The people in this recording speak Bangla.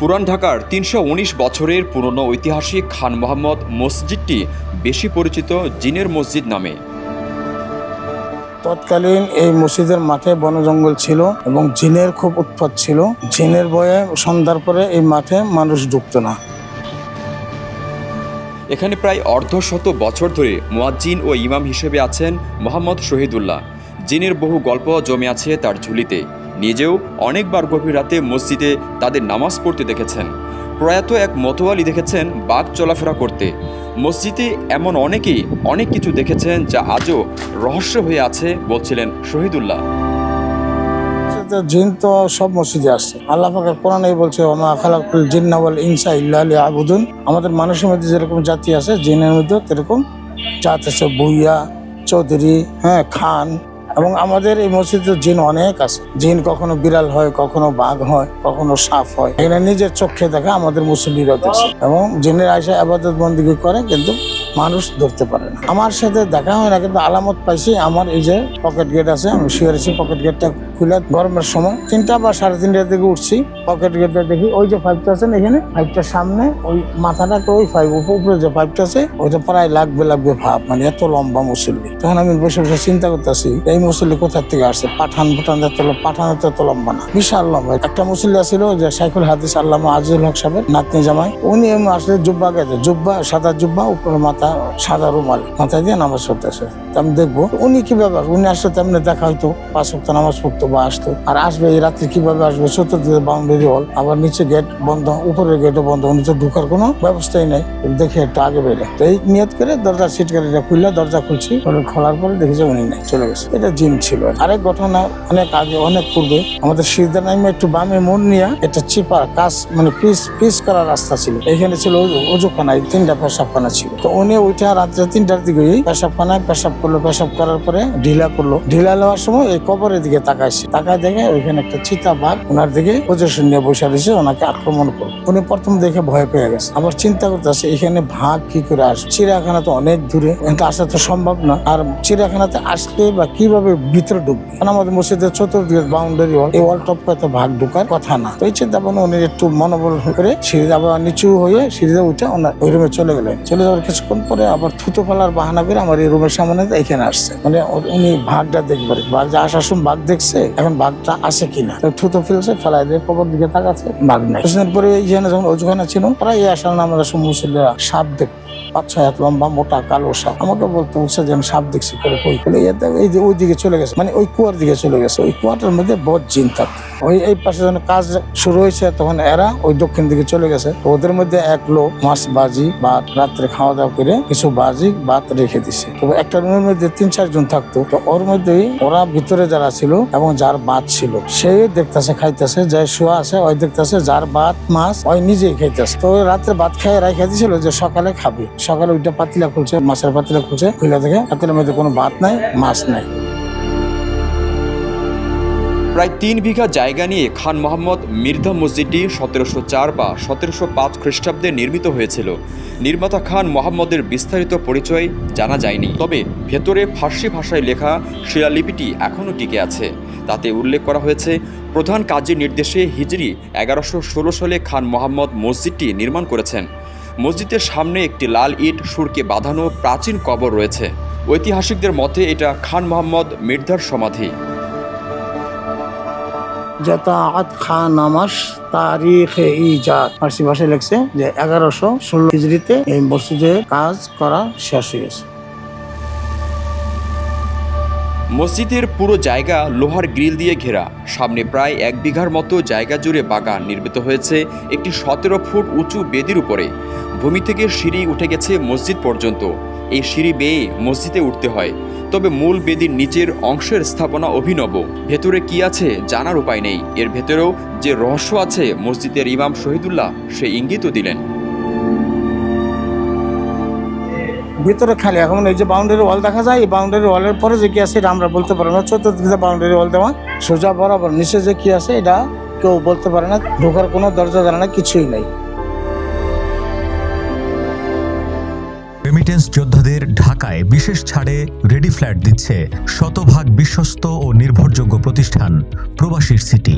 পুরান ঢাকার তিনশো উনিশ বছরের পুরনো ঐতিহাসিক খান মোহাম্মদ মসজিদটি বেশি পরিচিত জিনের মসজিদ নামে। তৎকালীন এই মসজিদের মাঠে বন জঙ্গল ছিল এবং জিনের খুব উৎপাত ছিল। জিনের বয়ে সন্ধ্যার পরে এই মাঠে মানুষ ঢুকতো না। এখানে প্রায় অর্ধশত বছর ধরে মুয়াজ্জিন ও ইমাম হিসেবে আছেন মোহাম্মদ শহীদুল্লাহ। জিনের বহু গল্প জমে আছে তার ঝুলিতে। নিজেও অনেকবার গভীর রাতে মসজিদে তাদের নামাজ পড়তে দেখেছেন। প্রয়াত এক মতোয়ালি দেখেছেন বাঘ চলাফেরা করতে। মসজিদে এমন অনেকেই অনেক কিছু দেখেছেন যা আজও রহস্য হয়ে আছে, বলছিলেন শহীদুল্লাহ। জিন তো সব মসজিদে আসছে। আল্লাহ পাকের কোরআনেই বলছে ওমা খালাকুল ইনসা ইল্লা আবুদুন আমাদের মানুষের মধ্যে যেরকম জাতি আছে, জিনের মধ্যে সেরকম জাত আছে। বুইয়া, চৌধুরী হ্যাঁ খান এবং আমাদের এই মসজিদে জিন অনেক আছে। জিন কখনো বিড়াল হয়, কখনো বাঘ হয়, কখনো সাপ হয়। এখানে নিজের চোখে দেখা আমাদের মুসল্লিরা দেখছে এবং জিনের আয়সা আবাদত বন্দী করে, কিন্তু মানুষ ধরতে পারে না। আমার সাথে দেখা হয় না, কিন্তু আলামত পাইছি। আমার এই যে পকেট গেট আছে, আমি শুয়েছি পকেট গেটটা খুলে গরমের সময় তিনটা বা সাড়ে তিনটার দিকে উঠছি পকেট গেটটা দেখি ওই যে পাইপটা আছে এখানে পাইপটার সামনে ওই মাথাটা তো ওই পাইপ উপরে যে পাইপটা আছে, ওইটা প্রায় লাগবে লাগবে ভাব মানে এত লম্বা মুসল্লি। তখন আমি বসে বসে চিন্তা করতেছি, এই মুসল্লি কোথার থেকে আসছে? পাঠান পাঠান তো পাঠানের তো এত লম্বা না, বিশাল লম্বা। একটা মুসল্লি আছিল যে সাইকুল হাদিস আল্লামা আজিজুল হক সাহেবের নাতনি জামাই। উনি আসলে জুব্বা গেছে জুব্বা, সাদা জুব্বা, উপরে মাথা সাদা রুমাল, মাথায় দিয়ে নামাজ পড়তেছে। আমি দেখব, উনি কি ব্যাপার উনি আসলে তেমনি দেখা হয়তো, পাঁচ সপ্তাহ নামাজ পড়তো। বা আসতো? আর আসবে এই রাত্রে কীভাবে আসবে? চতুর্দিকে বাউন্ডারি হল। আবার নিচে গেট বন্ধ, উপরের গেটও বন্ধ তো ঢুকার কোনো ব্যবস্থাই নেই। দেখে একটু আগে বেড়ে তো এই নিয়ত করে দরজা সিট গাড়িটা খুললে, দরজা খুলছি। খোলার পরে দেখি যে উনি নেই, চলে গেছে। এটা জিম ছিল। আরেক ঘটনা অনেক আগে, অনেক পূর্বে। আমাদের সিদ্ধা নাইমে একটু বামে মন নিয়ে একটা চিপা কাজ মানে পিস পিস করার রাস্তা ছিল। এখানে ছিল অজু- অজুখানায় তিনটা পেশাবখানা ছিল। তো উনি ওইটা রাত্রে তিনটার দিকে পেশাবখানায় পেশাব করল। পেশাব করার পরে ঢিলা করল। ঢিলা নেওয়ার সময় এই কবরের দিকে তাকাইছে তাকায় দেখে ওইখানে একটা চিতা বাঘ ওনার দিকে পজিশন নিয়ে বসে রয়েছে, ওনাকে আক্রমণ করল। উনি প্রথম দেখে ভয় পেয়ে গেছে। আবার চিন্তা করতেছে এখানে ভাগ কি করে আসবে? চিড়িয়াখানা তো অনেক দূরে এখানে আসা তো সম্ভব না। আর চিড়িয়াখানাতে আসলে বা কীভাবে ভিতরে ঢুকবে? কারণ আমাদের মসজিদের চতুর্দিকে বাউন্ডারি ওয়াল এই ওয়াল টপ তো ভাগ ঢুকার কথা না। তো এই চিন্তা ভাবনা উনি একটু মনোবল করে সিঁড়ি আবার নিচু হয়ে সিঁড়িতে উঠে ওনার ওই রুমে চলে গেলেন। চলে যাওয়ার কিছুক্ষণ পরে আবার থুতু ফেলার বাহানা করে আমার এই রুমের সামনে এখানে আসছে। মানে উনি ভাগটা দেখবে বাঘ যে আসার সময় বাঘ দেখছে এখন বাঘটা আছে কিনা? থুতু ফেলছে ফেলাই দিয়ে কবর দিকে তাকাচ্ছে বাঘ নাই। কিছুদিন পরে এইখানে যখন অজুখানা ছিল প্রায় এই আসার নাম আমরা সব সাপ দেখ পাঁচ হাত লম্বা মোটা কালো সাপ। আমাকে বলতে হচ্ছে যে আমি সাপ দেখছি করে কই? বলে, "এই যে ওই দিকে চলে গেছে। মানে ওই কুয়ার দিকে চলে গেছে। ওই কুয়াটার মধ্যে বহুত জিন থাকতো। ওই এই পাশে যখন কাজ শুরু হয়েছে তখন এরা ওই দক্ষিণ দিকে চলে গেছে। ওদের মধ্যে এক লোক মাছ বাজি বা রাত্রে খাওয়া দাওয়া করে কিছু বাজি ভাত রেখে দিছে। তো একটা রুমের মধ্যে তিন চারজন থাকতো। তো ওর মধ্যেই ওরা ভিতরে যারা ছিল এবং যার বাদ ছিল। সে দেখতেছে, খাইতেছে, যে শোয়া আছে, ওই দেখতেছে যার ভাত মাছ, ওই নিজেই খাইতেছে। তো রাত্রে ভাত খাই রাখা দিছিল যে সকালে খাবে। সকালে ওইটা পাতিলা খুলছে, মাছের পাতিলা খুলছে খুলে দেখে পাতিলার মধ্যে কোনো ভাত নাই, মাছ নাই। প্রায় তিন বিঘা জায়গা নিয়ে খান মোহাম্মদ মির্ধা মসজিদটি সতেরোশো চার বা সতেরোশো পাঁচ খ্রিস্টাব্দে নির্মিত হয়েছিল। নির্মাতা খান মোহাম্মদের বিস্তারিত পরিচয় জানা যায়নি। তবে ভেতরে ফার্সি ভাষায় লেখা শিলালিপিটি এখনও টিকে আছে। তাতে উল্লেখ করা হয়েছে, প্রধান কাজের নির্দেশে হিজরি এগারোশো ষোলো সালে খান মোহাম্মদ মসজিদটি নির্মাণ করেছেন। মসজিদের সামনে একটি লাল ইট সুরকে বাঁধানো প্রাচীন কবর রয়েছে। ঐতিহাসিকদের মতে এটা খান মোহাম্মদ মির্ধার সমাধি। জাতাআত খান নামাস তারিখ ইজাদ। ফার্সি ভাষায় লেখছে যে, এগারোশো ষোলো হিজড়িতে এই মসজিদের কাজ করা শেষ হয়ে মসজিদের পুরো জায়গা লোহার গ্রিল দিয়ে ঘেরা। সামনে প্রায় এক বিঘার মতো জায়গা জুড়ে বাগান নির্মিত হয়েছে একটি সতেরো ফুট উঁচু বেদির উপরে। ভূমি থেকে সিঁড়ি উঠে গেছে মসজিদ পর্যন্ত। এই সিঁড়ি বেয়ে মসজিদে উঠতে হয়। তবে মূল বেদির নিচের অংশের স্থাপনা অভিনব। ভেতরে কি আছে জানার উপায় নেই। এর ভেতরেও যে রহস্য আছে মসজিদের ইমাম শহীদুল্লাহ, সে ইঙ্গিতও দিলেন। ভিতরে খালি। এখন এই যে বাউন্ডারি ওয়াল দেখা যায়, এই বাউন্ডারি ওয়ালের পরে যে কি আছে, এটা আমরা বলতে পারব না। চতুর্দিকে বাউন্ডারি ওয়াল দেওয়া, সোজা বরাবর নিচে যে কি আছে, এটা কেউ বলতে পারে না। ঢোকার কোনো দরজা জানা না কিছুই নাই। রেমিটেন্স যোদ্ধাদের ঢাকায় বিশেষ ছাড়ে রেডি ফ্ল্যাট দিচ্ছে শতভাগ বিশ্বস্ত ও নির্ভরযোগ্য প্রতিষ্ঠান, প্রবাসীর সিটি